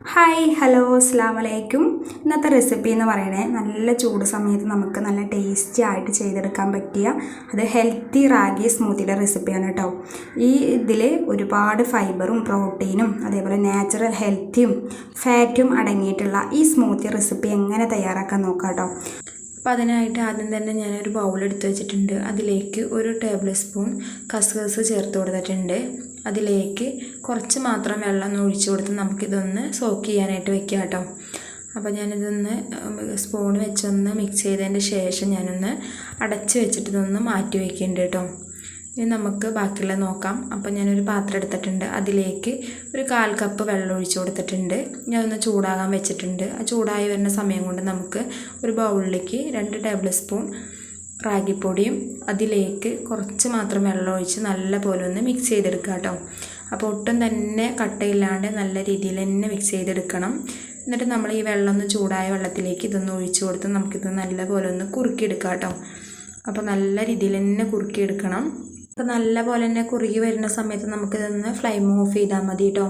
Hi hello അസ്സാം വലൈക്കും ഇന്നത്തെ റെസിപ്പി എന്ന് പറയണേ നല്ല ചൂട് സമയത്ത് നമുക്ക് നല്ല ടേസ്റ്റി ആയിട്ട് ചെയ്തെടുക്കാൻ പറ്റിയ അത് ഹെൽത്തി റാഗി സ്മൂത്തിയുടെ റെസിപ്പിയാണ് കേട്ടോ ഈ ഇതിൽ ഒരുപാട് ഫൈബറും പ്രോട്ടീനും അതേപോലെ നാച്ചുറൽ ഹെൽത്തിയും ഫാറ്റും അടങ്ങിയിട്ടുള്ള ഈ സ്മൂത്തി റെസിപ്പി എങ്ങനെ തയ്യാറാക്കാൻ നോക്കാം കേട്ടോ അപ്പോൾ അതിനായിട്ട് ആദ്യം തന്നെ ഞാനൊരു ബൗൾ എടുത്ത് വെച്ചിട്ടുണ്ട്. അതിലേക്ക് ഒരു ടേബിൾ സ്പൂൺ കസ്കസ് ചേർത്ത് കൊടുത്തിട്ടുണ്ട്. അതിലേക്ക് കുറച്ച് മാത്രം വെള്ളം ഒഴിച്ചു കൊടുത്ത് നമുക്കിതൊന്ന് സോക്ക് ചെയ്യാനായിട്ട് വെക്കാം കേട്ടോ. അപ്പോൾ ഞാനിതൊന്ന് സ്പൂൺ വെച്ചൊന്ന് മിക്സ് ചെയ്തതിന്റെ ശേഷം ഞാനൊന്ന് അടച്ച് വെച്ചിട്ട് ഇതൊന്ന് മാറ്റി വയ്ക്കുന്നുണ്ട് കേട്ടോ. ഇനി നമുക്ക് ബാക്കിയുള്ള നോക്കാം. അപ്പോൾ ഞാനൊരു പാത്രം എടുത്തിട്ടുണ്ട്. അതിലേക്ക് ഒരു കാൽ കപ്പ് വെള്ളം ഒഴിച്ചു കൊടുത്തിട്ടുണ്ട്. ഞാൻ ഒന്ന് ചൂടാകാൻ വെച്ചിട്ടുണ്ട്. ആ ചൂടായി വരുന്ന സമയം കൊണ്ട് നമുക്ക് ഒരു ബൗളിലേക്ക് രണ്ട് ടേബിൾ സ്പൂൺ റാഗിപ്പൊടിയും അതിലേക്ക് കുറച്ച് മാത്രം വെള്ളം ഒഴിച്ച് നല്ല പോലെ ഒന്ന് മിക്സ് ചെയ്തെടുക്കുക കേട്ടോ. അപ്പോൾ ഒട്ടും തന്നെ കട്ടയില്ലാണ്ട് നല്ല രീതിയിൽ തന്നെ മിക്സ് ചെയ്തെടുക്കണം. എന്നിട്ട് നമ്മൾ ഈ വെള്ളം ഒന്ന് ചൂടായ വെള്ളത്തിലേക്ക് ഇതൊന്ന് ഒഴിച്ചു കൊടുത്ത് നമുക്കിത് നല്ല പോലെ ഒന്ന് കുറുക്കിയെടുക്കാം കേട്ടോ. അപ്പോൾ നല്ല രീതിയിൽ തന്നെ കുറുക്കിയെടുക്കണം. അപ്പോൾ നല്ല പോലെ തന്നെ കുറുകി വരുന്ന സമയത്ത് നമുക്കിതൊന്ന് ഫ്ലെയിം ഓഫ് ചെയ്താൽ മതി കേട്ടോ.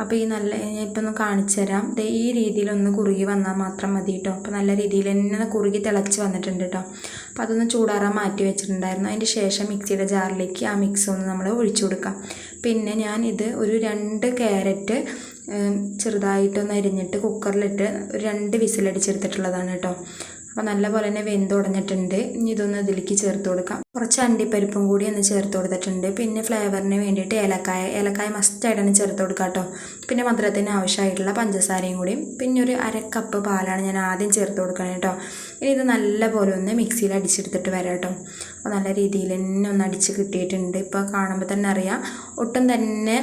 അപ്പോൾ ഈ നല്ല ഇപ്പം ഒന്ന് കാണിച്ചു തരാം. ദേ ഈ രീതിയിലൊന്ന് കുറുകി വന്നാൽ മാത്രം മതി കേട്ടോ അപ്പോൾ നല്ല രീതിയിൽ തന്നെ കുറുകി തിളച്ച് വന്നിട്ടുണ്ട് കേട്ടോ അപ്പോൾ അതൊന്ന് ചൂടാറാൻ മാറ്റി വെച്ചിട്ടുണ്ടായിരുന്നു. അതിന്റെ ശേഷം മിക്സിയുടെ ജാറിലേക്ക് ആ മിക്സ് ഒന്ന് നമ്മൾ ഒഴിച്ചു കൊടുക്കാം. പിന്നെ ഞാൻ ഇത് ഒരു രണ്ട് ക്യാരറ്റ് ചെറുതായിട്ടൊന്ന് അരിഞ്ഞിട്ട് കുക്കറിലിട്ട് രണ്ട് വിസിലടിച്ചെടുത്തിട്ടുള്ളതാണ് കേട്ടോ അപ്പോൾ നല്ലപോലെ തന്നെ വെന്ത് ഉടഞ്ഞിട്ടുണ്ട് ഇനി ഇതൊന്ന് ഇതിലേക്ക് ചേർത്ത് കൊടുക്കാം. കുറച്ച് അണ്ടിപ്പരിപ്പും കൂടി ഒന്ന് ചേർത്ത് കൊടുത്തിട്ടുണ്ട്. പിന്നെ ഫ്ലേവറിന് വേണ്ടിയിട്ട് ഏലക്കായ. ഏലക്കായ മസ്റ്റായിട്ടാണ് ചേർത്ത് കൊടുക്കുക കേട്ടോ. പിന്നെ മധുരത്തിന് ആവശ്യമായിട്ടുള്ള പഞ്ചസാരയും കൂടി. പിന്നെ ഒരു അര കപ്പ് പാലാണ് ഞാൻ ആദ്യം ചേർത്ത് കൊടുക്കണം കേട്ടോ. ഇനി ഇത് നല്ലപോലെ ഒന്ന് മിക്സിയിൽ അടിച്ചെടുത്തിട്ട് വരാം കേട്ടോ. അപ്പോൾ നല്ല രീതിയിൽ തന്നെ ഒന്ന് അടിച്ച് കിട്ടിയിട്ടുണ്ട്. ഇപ്പോൾ കാണുമ്പോൾ തന്നെ അറിയാം. ഒട്ടും തന്നെ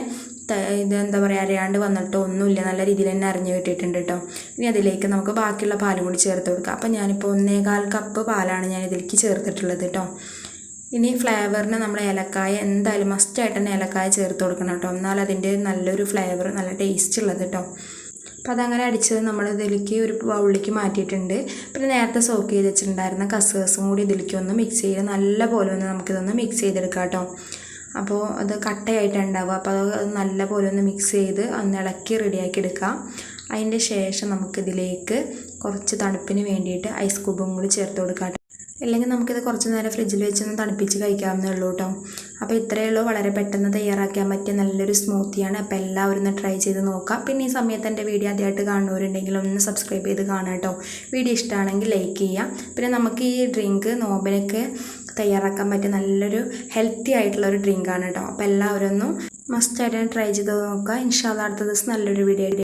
ഇത് എന്താ പറയുക അരയാണ്ട് വന്നിട്ട് ഒന്നുമില്ല. നല്ല രീതിയിൽ തന്നെ അരഞ്ഞു കിട്ടിയിട്ടുണ്ട് കേട്ടോ ഇനി അതിലേക്ക് നമുക്ക് ബാക്കിയുള്ള പാലും കൂടി ചേർത്ത് കൊടുക്കാം. അപ്പോൾ ഞാനിപ്പോൾ ഒന്നേകാൽ കപ്പ് പാലാണ് ഞാൻ ഇതിലേക്ക് ചേർത്തിട്ടുള്ളത് കേട്ടോ ഇനി ഫ്ലേവറിന് നമ്മൾ ഏലക്കായ എന്തായാലും മസ്റ്റായിട്ട് തന്നെ ഏലക്കായ ചേർത്ത് കൊടുക്കണം കേട്ടോ എന്നാൽ അതിന്റെ നല്ലൊരു ഫ്ലേവർ നല്ല ടേസ്റ്റ് ഉള്ളത് കേട്ടോ അപ്പോൾ അതങ്ങനെ അടിച്ചത് നമ്മൾ ഇതിലേക്ക് ഒരു ബൗളിലേക്ക് മാറ്റിയിട്ടുണ്ട്. പിന്നെ നേരത്തെ സോക്ക് ചെയ്ത് വെച്ചിട്ടുണ്ടായിരുന്ന കസേഴ്സും കൂടി ഇതിലേക്ക് ഒന്ന് മിക്സ് ചെയ്ത് നല്ല പോലെ ഒന്ന് നമുക്കിതൊന്ന് മിക്സ് ചെയ്തെടുക്കാം കേട്ടോ അപ്പോൾ അത് കട്ടയായിട്ട് ഉണ്ടാവുക അപ്പോൾ അത് നല്ല പോലെ ഒന്ന് മിക്സ് ചെയ്ത് ഒന്ന് ഇളക്കി റെഡിയാക്കി എടുക്കാം അതിന്റെ ശേഷം നമുക്കിതിലേക്ക് കുറച്ച് തണുപ്പിന് വേണ്ടിയിട്ട് ഐസ് ക്യൂബും കൂടി ചേർത്ത് കൊടുക്കാം അല്ലെങ്കിൽ നമുക്കിത് കുറച്ച് നേരം ഫ്രിഡ്ജിൽ വെച്ചൊന്ന് തണുപ്പിച്ച് കഴിക്കാവുന്നേ ഉള്ളൂ കേട്ടോ. അപ്പോൾ ഇത്രയേ ഉള്ളൂ. വളരെ പെട്ടെന്ന് തയ്യാറാക്കാൻ പറ്റിയ നല്ലൊരു സ്മൂത്തിയാണ് അപ്പോൾ എല്ലാവരും ഒന്ന് ട്രൈ ചെയ്ത് നോക്കാം പിന്നെ ഈ സമയത്ത് എന്റെ വീഡിയോ ആദ്യമായിട്ട് കാണുന്നവരുണ്ടെങ്കിൽ ഒന്ന് സബ്സ്ക്രൈബ് ചെയ്ത് കാണാം കേട്ടോ. വീഡിയോ ഇഷ്ടമാണെങ്കിൽ ലൈക്ക് ചെയ്യാം പിന്നെ നമുക്ക് ഈ ഡ്രിങ്ക് നോബിനൊക്കെ തയ്യാറാക്കാൻ പറ്റിയ നല്ലൊരു ഹെൽത്തി ആയിട്ടുള്ള ഒരു ഡ്രിങ്കാണ് കേട്ടോ അപ്പോൾ എല്ലാവരും ഒന്നും മസ്റ്റായിട്ട് ട്രൈ ചെയ്ത് നോക്കുക. ഇൻഷാല്ല അടുത്ത ദിവസം നല്ലൊരു വീഡിയോ